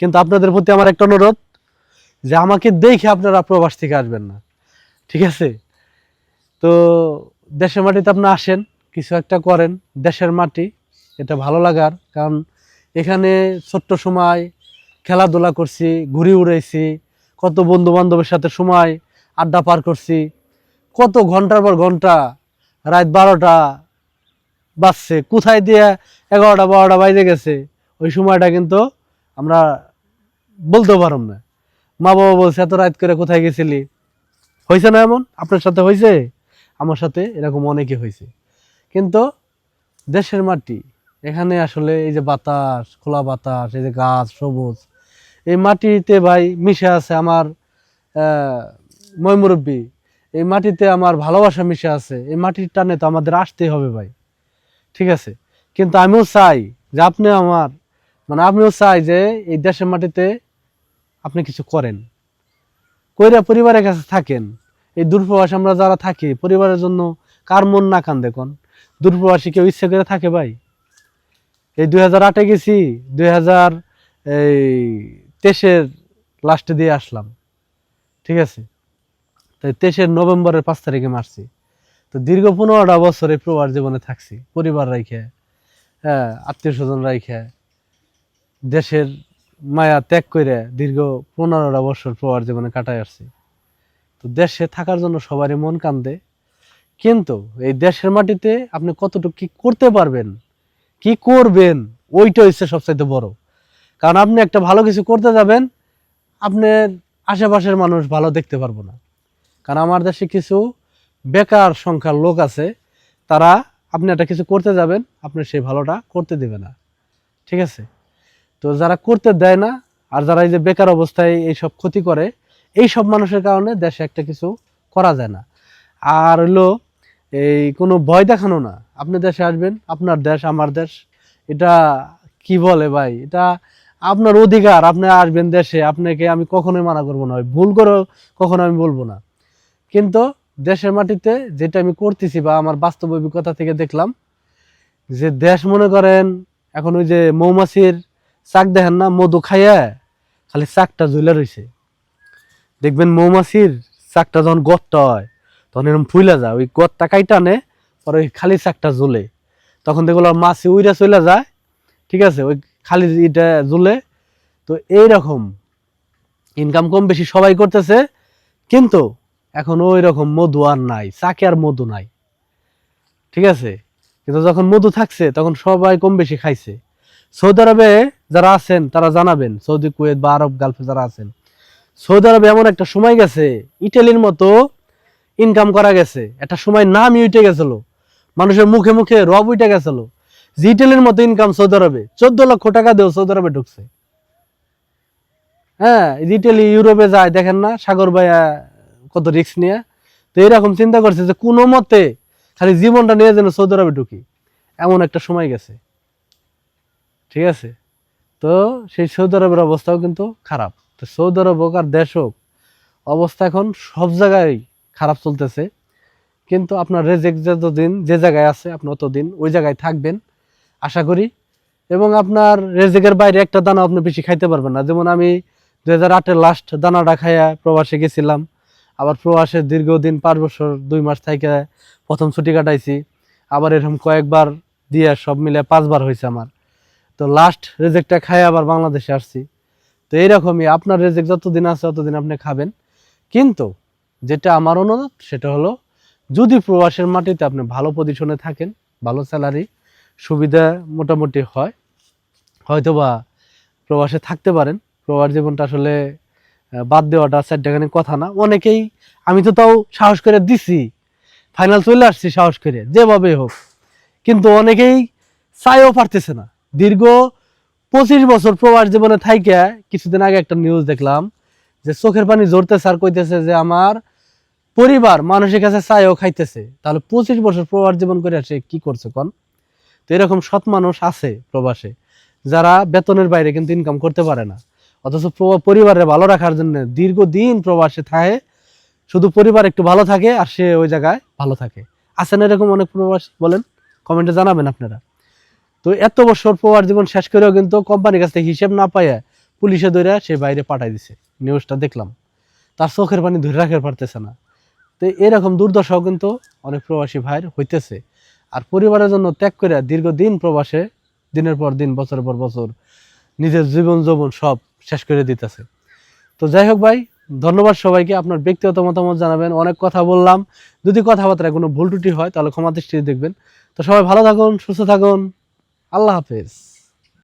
কিন্তু আপনাদের প্রতি আমার একটা অনুরোধ যে আমাকে দেখে আপনারা প্রবাস থেকে আসবেন না। ঠিক আছে? তো দেশের মাটিতে আপনি আসেন, কিছু একটা করেন, দেশের মাটি, এটা ভালো লাগার। কারণ এখানে ছোট্ট সময় খেলাধুলা করছি, ঘুরি উড়াইছি কত বন্ধু বান্ধবের সাথে সময় আড্ডা পার করছি, কত ঘণ্টার পর ঘণ্টা রাত বারোটা বাজছে, কোথায় দিয়ে এগারোটা, বারোটা বাইরে গেছে, ওই সময়টা কিন্তু আমরা বলতে পারব না। মা বাবা বলছে, এত রাত করে কোথায় গেছিলি? হয়েছে না এমন? আপনার সাথে হয়েছে আমার সাথে এরকম অনেকে হয়েছে কিন্তু দেশের মাটি, এখানে আসলে এই যে বাতাস, খোলা বাতাস, এই যে গাছ, সবুজ, এই মাটিতে ভাই মিশে আছে আমার ময়মুরব্বী এই মাটিতে আমার ভালোবাসা মিশে আছে। এই মাটির টানে তো আমাদের আসতেই হবে ভাই। ঠিক আছে? কিন্তু আমিও চাই যে আপনি আমার মানে আমিও চাই যে এই দেশের মাটিতে আপনি কিছু করেন। কইরা পরিবারের কাছে থাকেন। এই দূরপ্রবাস আমরা যারা থাকি, পরিবারের জন্য কার মন না কান? দেখুন দূরপ্রবাসী কেউ ইচ্ছে করে থাকে ভাই? এই দুই হাজার আটে গেছি, দুই হাজার, এই তেইশের লাস্টে দিয়ে আসলাম। ঠিক আছে? তাই তেইশের নভেম্বরের পাঁচ তারিখে মারছি। তো দীর্ঘ পনেরোটা বছর এই প্রবাস জীবনে থাকছি। পরিবার রাইখে হ্যাঁ আত্মীয় স্বজন রাইখে, দেশের মায়া ত্যাগ করে দীর্ঘ পনেরোটা বছর প্রবাস জীবনে কাটায় আসছি। তো দেশে থাকার জন্য সবারই মন কান্দে। কিন্তু এই দেশের মাটিতে আপনি কতটুকু কি করতে পারবেন, কি করবেন, ওইটা হচ্ছে সবচাইতে বড়। কারণ আপনি একটা ভালো কিছু করতে যাবেন, আপনার আশেপাশের মানুষ ভালো দেখতে পারব না। কারণ আমার দেশে কিছু বেকার সংখ্যার লোক আছে, তারা আপনি একটা কিছু করতে যাবেন, আপনি সেই ভালোটা করতে দেবে না। ঠিক আছে? তো যারা করতে দেয় না, আর যারা এই যে বেকার অবস্থায় এইসব ক্ষতি করে এই সব মানুষের কারণে দেশে একটা কিছু করা যায় না। আর হলো, এই কোনো ভয় দেখানো না। আপনি দেশে আসবেন, আপনার দেশ, আমার দেশ, এটা কি বলে ভাই? এটা আপনার অধিকার, আপনি আসবেন দেশে, আপনাকে আমি কখনোই মানা করব না। ভুল করে কখনো আমি বলব না। কিন্তু দেশের মাটিতে যেটা আমি করতেছি বা আমার বাস্তব অভিজ্ঞতা থেকে দেখলাম, যে দেশ মনে করেন, এখন ওই যে মৌমাছির চাক দেখেন না, মধু খাইয়া খালি চাকটা ঝুলে রয়েছে দেখবেন মৌমাছির চাকটা যখন গতটা হয়, তখন এরকম ফুইলা যায়। ওই গতটা কাইটানে পরে ওই খালি চাকটা জ্বলে। তখন দেখল মাছি উইরা চলে যায়, ঠিক আছে? ওই খালি এটা জ্বলে। তো এইরকম ইনকাম কম বেশি সবাই করতেছে, কিন্তু এখন ওই রকম মধু আর নাই চাকে আর মধু নাই। ঠিক আছে? কিন্তু যখন মধু থাকছে, তখন সবাই কম বেশি খাইছে। সৌদি আরবে যারা আছেন, তারা জানাবেন, সৌদি, কুয়েত বা আরব গালফে যারা আছেন। সৌদি আরবে এমন একটা সময় গেছে, ইটালির মতো ইনকাম করা গেছে। একটা সময় নামই উঠে গেছিল, মানুষের মুখে মুখে রব উঠে গেছিল। যে ইটালির মতো ইনকাম সৌদি আরবে, চোদ্দ লক্ষ টাকা দেও সৌদি আরবে ঢুকছে। হ্যাঁ ইটালি, ইউরোপে যায়, দেখেন না, সাগর ভাইয়া কত রিস্ক নিয়ে। তো এরকম চিন্তা করছে যে কোনো মতে খালি জীবনটা নিয়ে যেন সৌদি আরবে ঢুকি। এমন একটা সময় গেছে। ঠিক আছে? তো সেই সৌদি আরবের অবস্থাও কিন্তু খারাপ। তো সৌদি আরব হোক আর দেশ হোক, অবস্থা এখন সব জায়গায় খারাপ চলতেছে। কিন্তু আপনার রেজেক যতদিন যে জায়গায় আছে, আপনি অতদিন ওই জায়গায় থাকবেন, আশা করি। এবং আপনার রেজেকের বাইরে একটা দানা আপনি বেশি খাইতে পারবেন না। যেমন আমি দু হাজার আটের লাস্ট দানাটা খাইয়া প্রবাসে গেছিলাম। আবার প্রবাসে দীর্ঘদিন পাঁচ বছর, দুই মাস থেকে প্রথম ছুটি কাটাইছি। আবার এরকম কয়েকবার দিয়ে সব মিলে পাঁচবার হয়েছে আমার। তো লাস্ট রেজেকটা খাই আবার বাংলাদেশে আসছি। তো এইরকমই আপনার রেজেক যতদিন আছে ততদিন আপনি খাবেন। কিন্তু যেটা আমার অনুরোধ, সেটা হলো যদি প্রবাসের মাটিতে আপনি ভালো পজিশনে থাকেন, ভালো স্যালারি সুবিধা মোটামুটি হয়, হয়তোবা প্রবাসে থাকতে পারেন। প্রবাস জীবনটা আসলে বাদ দেওয়াটা চারটাখানি কথা না। অনেকেই, আমি তো তাও সাহস করে দিছি। ফাইনাল চলে আসছি সাহস করে যেভাবে হোক। কিন্তু অনেকেই চাইও পারতেছে না। দীর্ঘ পঁচিশ বছর প্রবাস জীবনে থাইকে কিছুদিন আগে একটা নিউজ দেখলাম যে চোখের পানি জড়তেছে আর কইতেছে যে আমার পরিবার মানুষের কাছে চাইও খাইতেছে। তাহলে পঁচিশ বছর প্রবাস জীবন করে সে কি করছে কন? তো এরকম সৎ মানুষ আছে প্রবাসে, যারা বেতনের বাইরে কিন্তু ইনকাম করতে পারে না। অথচ প্রবা- পরিবারের ভালো রাখার জন্য দীর্ঘদিন প্রবাসে থাকে, শুধু পরিবার একটু ভালো থাকে আর সে ওই জায়গায় ভালো থাকে। আছেন এরকম অনেক প্রবাস? বলেন কমেন্টে জানাবেন আপনারা। তো এত বছর প্রবাস জীবন শেষ করেও কিন্তু কোম্পানির কাছ থেকে হিসেব না পাইয়া পুলিশে ধরে সে বাইরে পাঠাই দিছে। নিউজটা দেখলাম। তার চোখের পানি ধরে রাখতে পারতেছে না। তো এরকম দুর্দশাও কিন্তু অনেক প্রবাসী ভাইয়ের হইতেছে। আর পরিবারের জন্য ত্যাগ করে দীর্ঘদিন প্রবাসে দিনের পর দিন, বছরের পর বছর নিজের জীবন যৌবন সব শেষ করে দিতেছে। তো যাই হোক ভাই, ধন্যবাদ সবাইকে। আপনার ব্যক্তিগত মতামত জানাবেন, অনেক কথা বললাম। যদি কথাবার্তায় কোনো ভুল ত্রুটি হয়, তাহলে ক্ষমা দৃষ্টিতে দেখবেন। তো সবাই ভালো থাকুন, সুস্থ থাকুন। আল্লাহ হাফেজ।